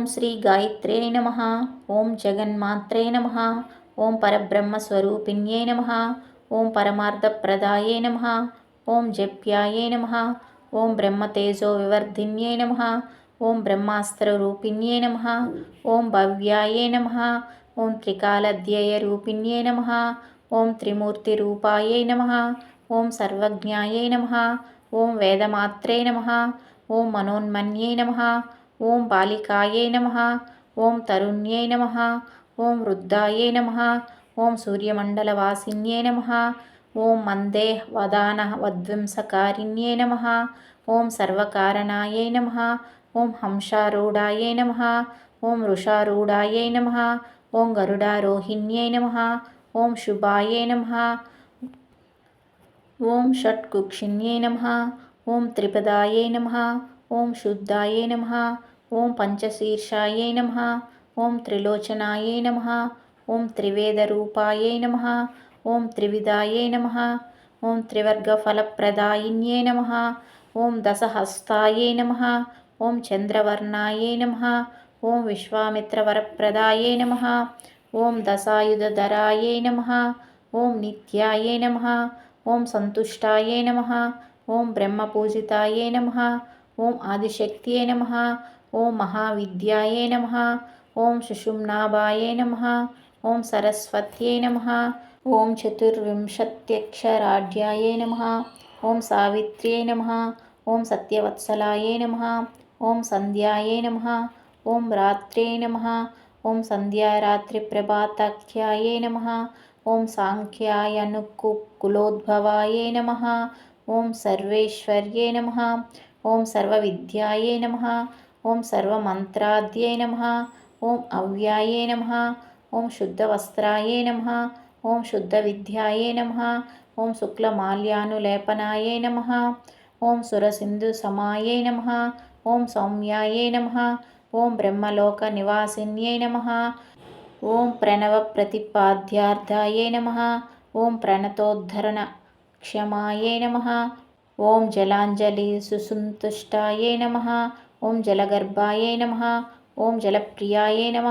ఓం శ్రీ గాయత్రే నమ ఓం జగన్మాత్రే నమ ఓం పరబ్రహ్మస్వరూపిణ్యే నమ ఓం పరమార్థప్రదాయే నమ ఓం జప్యాయే నమ ఓం బ్రహ్మతేజో వివర్ధిన్యే నమ ఓం బ్రహ్మాస్త్రరూపిణ్యే నమ ఓం భవ్యాయే నమ ఓం త్రికాలధ్యేయరూపిణ్యే నమ ఓం త్రిమూర్తిరూపాయే నమ ఓం సర్వజ్ఞాయే నమ ఓం వేదమాత్రే నమ ఓం మనోన్మన్యే నమ ఓం బాలికాయే నమ ఓం తరుణ్యై నమ ఓం వృద్ధాయే నమ ఓం సూర్యమండలవాసిన్యే నమ ఓం మందే వదాన వద్వింసకారిణ్యే నమ ఓం సర్వకారణాయే నమ ఓం హంసారూఢాయే నమ ఓం వృషారూఢాయే నమ ఓం గరుడారోహిణ్యై నమ ఓం శుభాయే నమ ఓం షట్కుక్షిణ్యై నమ ఓం త్రిపదాయే నమ ఓం శుద్ధాయే నమ ఓం పంచశీర్షాయే నమ ఓం త్రిలోచనాయే నమ ఓం త్రివేదరూపాయే నమ ఓం త్రివిధాయే నమ ఓం త్రివర్గఫలప్రదాయిన్యే నమ ఓం దశహస్తాయే నమ ఓం చంద్రవర్ణాయే నమ ఓం విశ్వామిత్రవరప్రదాయే నమ ఓం దశాయుధరాయే నమ ఓం నిత్యాయే నమ ఓం సంతుష్టాయే నమ ఓం బ్రహ్మపూజితాయే నమ ఓం ఆదిశక్తియే నమ ఓం మహావిద్యాయే నమ ఓం సుషుమ్నాభాయే నమ ఓం సరస్వత్యై నమ ఓం చతుర్వింశత్యక్షరాఢ్యాయే నమ ఓం సావిత్ర్యై నమ ఓం సత్యవత్సలాయే నమ ఓం సంధ్యాయే నమ ఓం రాత్రే నమ ఓం సంధ్యారాత్రిప్రభాతాఖ్యాయే నమ ఓం సాంఖ్యాయనుకులోద్భవాయే నమ ఓం సర్వేశ్వర్యే నమ ఓం సర్వవిద్యాయే నమ ఓం సర్వమంత్రాద్యై నమ ఓం అవ్యాయే నమ ఓం శుద్ధవస్త్రాయే నమ ఓం శుద్ధ విద్యాయే నమ ఓం శుక్లమాల్యానులేపనాయే నమ ఓం సురసింధు సమాయే నమ ఓం సౌమ్యాయే నమ ఓం బ్రహ్మలోక నివాసిన్యై నమ ఓం ప్రణవ ప్రతిపాద్యార్థాయే నమ ఓం ప్రణతోద్ధరణ క్షమాయే నమ ఓం జలాంజలి సుసంతుష్టాయే నమ ఓం జలగర్భాయే నమ ఓం జలప్రియాయే నమ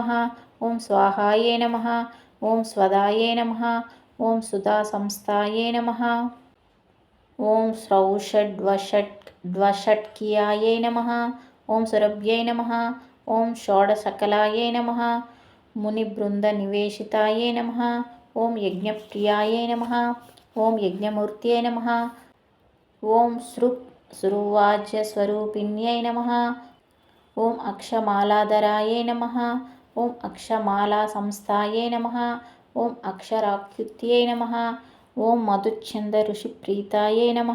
ఓం స్వాహాయే నమ ఓం స్వదాయే నమ ఓం సుధా సంస్థాయే నమ. ఓం స్రౌషడ్వషట్ ద్వషట్కియాయే నమ ఓం సురభ్యై నమ ఓం షోడశకలాయే నమ మునిబృందనివేశితాయే నమ ఓం యజ్ఞప్రియాయే నమ ఓం యజ్ఞమూర్త్యే నమ ఓం సృక్ సురువాజ్యస్వరూపిణ్యై నమ ఓం అక్షమాలాధరాయే నమ ఓం అక్షమాలా సంస్థాయే నమ ఓం అక్షరాఖ్యుత్యై నమ ఓం మధుచ్ఛంద ఋషిప్రీతాయే నమ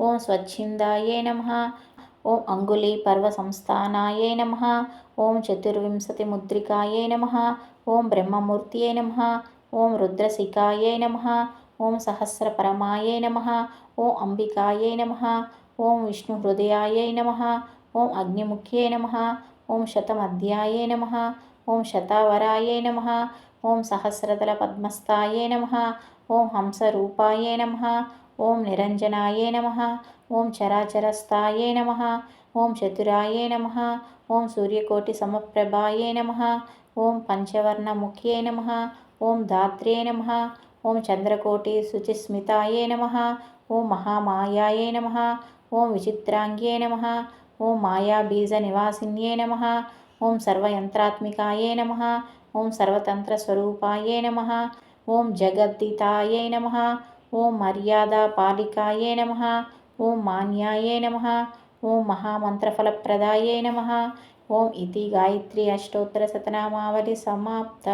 ఓం స్వచ్ఛిందాయే నమ ఓం అంగుళీ పర్వ సంస్థానాయే నమ ఓం చతుర్వింశతి ముద్రికాయే నమ ఓం బ్రహ్మమూర్తియే నమ ఓం రుద్రశిఖాయే నమ ఓం సహస్రపరమాయే నమ ఓం అంబికాయే నమ ఓం విష్ణు విష్ణుహృదయాయై నమ ఓం అగ్నిముఖ్యే నమ ఓం శతమధ్యాయే నమ ఓం శతావరాయే నమ ఓం సహస్రదల పద్మస్థాయే నమ ఓం హంసరూపాయే నమ ఓం నిరంజనాయే నమ ఓం చరాచరస్థాయే నమ ఓం చతురాయే నమ ఓం సూర్యకోటి సమప్రభాయే నమ ఓం పంచవర్ణముఖ్యే నమ ఓం దాత్రే నమ ఓం చంద్రకోటి శుచిస్మితాయే నమ ఓం మహామాయాయే నమ ఓం విచిత్రాంగ్యే నమ. ఓం మాయాబీజ నివాసిన్యే నమ. ఓం సర్వయంత్రాత్మికాయే నమ. ఓం సర్వతంత్రస్వరూపాయే నమ. ఓం జగద్దితాయే నమ. ఓం మర్యాదాపాలికాయే నమ. ఓం మాన్యాయే నమ. ఓం మహామంత్రఫలప్రదాయే నమ. ఓం ఇది గాయత్రి అష్టోత్తర సతనామావళి సమాప్త.